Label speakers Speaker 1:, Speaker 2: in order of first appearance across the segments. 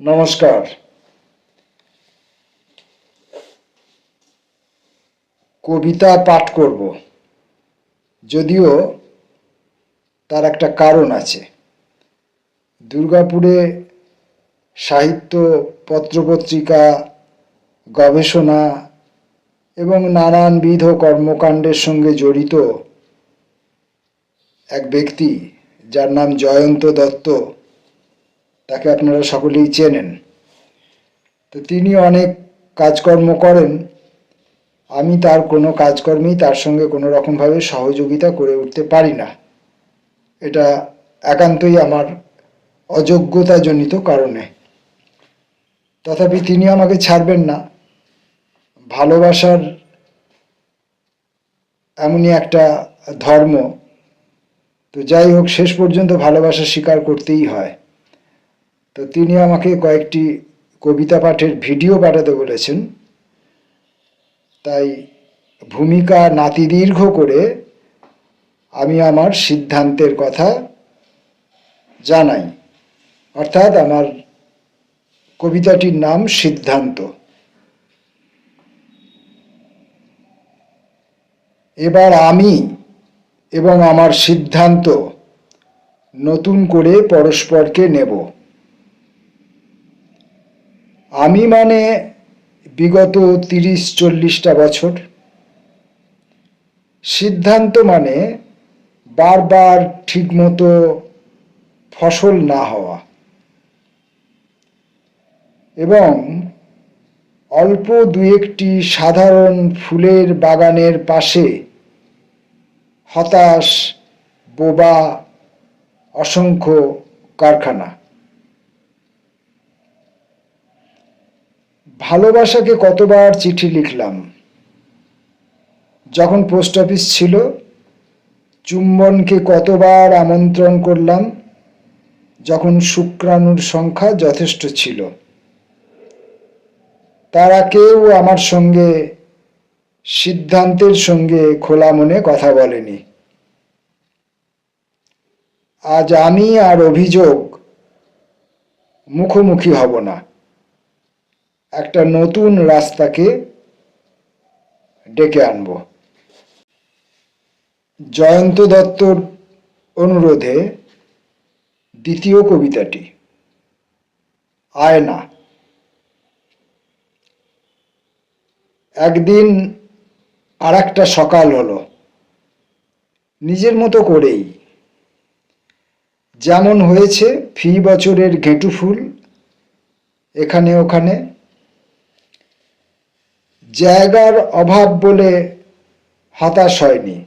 Speaker 1: নমস্কার। কবিতা পাঠ করব। যদিও তার একটা কারণ আছে। দুর্গাপুরে সাহিত্য, পত্রপত্রিকা, গবেষণা এবং নানানবিধ কর্মকাণ্ডের সঙ্গে জড়িত এক ব্যক্তি যার নাম জয়ন্ত দত্ত তাকে আপনারা সকলেই চেনেন। তো তিনি অনেক কাজকর্ম করেন। আমি তার কোনো কাজকর্মেই তার সঙ্গে কোনো রকমভাবে সহযোগিতা করে উঠতে পারি না। এটা একান্তই আমার অযোগ্যতাজনিত কারণে। তথাপি তিনি আমাকে ছাড়বেন না। ভালোবাসার এমনই একটা ধর্ম। তো যাই হোক, শেষ পর্যন্ত ভালোবাসা স্বীকার করতেই হয়। তো তিনি আমাকে কয়েকটি কবিতা পাঠের ভিডিও পাঠাতে বলেছেন। তাই ভূমিকা নাতিদীর্ঘ করে আমি আমার সিদ্ধান্তের কথা জানাই। অর্থাৎ আমার কবিতাটির নাম সিদ্ধান্ত। এবার আমি এবং আমার সিদ্ধান্ত নতুন করে পরস্পরকে নেব। আমি মানে বিগত তিরিশ, চল্লিশটা বছর। সিদ্ধান্ত মানে বারবার ঠিকমতো ফসল না হওয়া। এবং অল্প দু একটি সাধারণ ফুলের বাগানের পাশে হতাশ, বোবা, অসংখ্য কারখানা। ভালোবাসাকে কতবার চিঠি লিখলাম। যখন পোস্ট অফিস ছিল, চুম্বনকে কতবার আমন্ত্রণ করলাম, যখন শুক্রাণুর সংখ্যা যথেষ্ট ছিল। তারা কেউ আমার সঙ্গে, সিদ্ধান্তের সঙ্গে খোলা মনে কথা বলেনি। আজ আমি আর অভিযোগ মুখোমুখি হব না। একটা নতুন রাস্তাকে ডেকে আনব। জয়ন্ত দত্তর অনুরোধে দ্বিতীয় কবিতাটি, আয়না। একদিন আর একটা সকাল হলো। নিজের মতো করেই। যেমন হয়েছে ফি বছরের ঘেঁটু ফুল, এখানে ওখানে জায়গার অভাব বলে হতাশ হয়নি।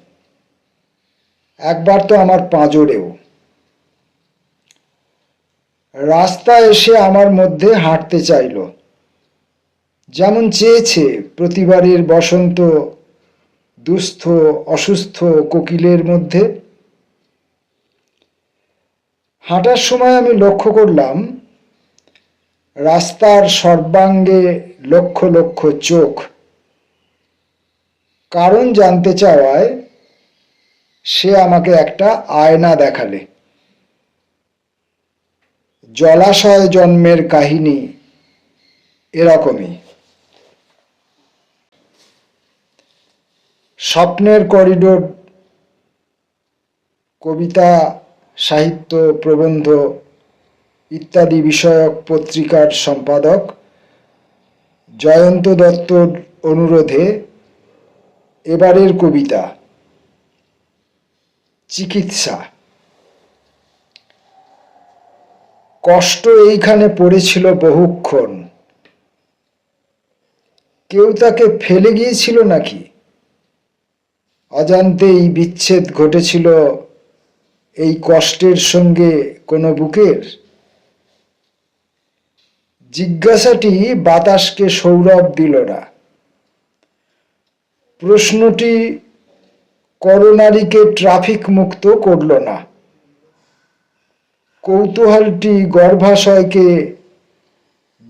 Speaker 1: একবার তো আমার পাঁজরেও। রাস্তা এসে আমার মধ্যে হাঁটতে চাইল। যেমন চেয়েছে প্রতিবারের বসন্ত, দুস্থ, অসুস্থ, কোকিলের মধ্যে। হাঁটার সময় আমি লক্ষ্য করলাম, রাস্তার সর্বাঙ্গে লক্ষ লক্ষ চোখ কারণ জানতে চাওয়ায় সে আমাকে একটা আয়না দেখালে। জলাশয় জন্মের কাহিনী এরকমই। স্বপ্নের করিডোর, কবিতা, সাহিত্য, প্রবন্ধ ইত্যাদি বিষয়ক পত্রিকার সম্পাদক জয়ন্ত দত্তর অনুরোধে এবারের কবিতা, চিকিৎসা। কষ্ট এইখানে পড়েছিল বহুক্ষণ। কেউ তাকে ফেলে গিয়েছিল নাকি? অজান্তেই বিচ্ছেদ ঘটেছিল এই কষ্টের সঙ্গে কোনো বুকের। জিজ্ঞাসাটি বাতাসকে সৌরভ দিল না। প্রশ্নটি করোনারিকে ট্রাফিক মুক্ত করল না। কৌতূহলটি গর্ভাশয়কে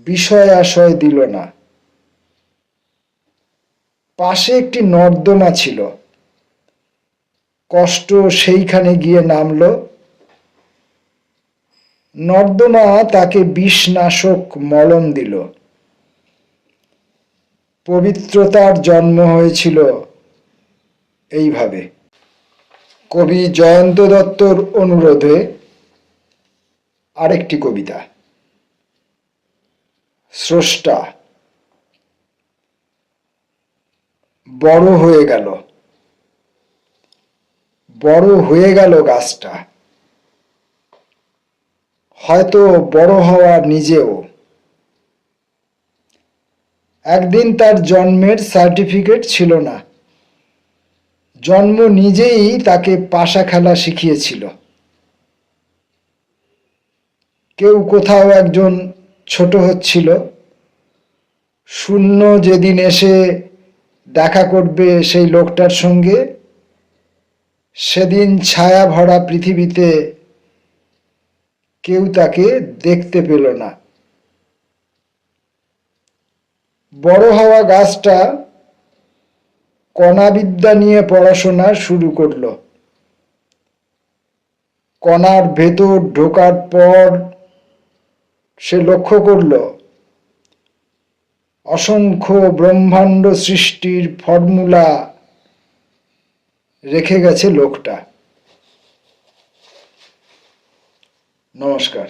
Speaker 1: বিষয় আশয় দিল না। পাশে একটি নর্দমা ছিল। কষ্ট সেইখানে গিয়ে নামলো। নর্দমা তাকে বিষনাশক মলম দিল। পবিত্রতার জন্ম হয়েছিল এইভাবে। কবি জয়ন্ত দত্তর অনুরোধে আরেকটি কবিতা। স্রষ্টা, বড় হয়ে গেল। বড় হয়ে গেল গাছটা। হয়তো বড় হওয়া নিজেও একদিন তার জন্মের সার্টিফিকেট ছিল না। জন্ম নিজেই তাকে পাশা খেলা শিখিয়েছিল। কেউ কোথাও একজন ছোট হচ্ছিল। শূন্য যেদিন এসে দেখা করবে সেই লোকটার সঙ্গে, সেদিন ছায়া ভরা পৃথিবীতে কেউ তাকে দেখতে পেল না। বড় হওয়া গাছটা কণাবিদ্যা নিয়ে পড়াশোনা শুরু করল। কণার ভেতর ঢোকার পর সে লক্ষ্য করল, অসংখ্য ব্রহ্মাণ্ড সৃষ্টির ফর্মুলা রেখে গেছে লোকটা। নমস্কার।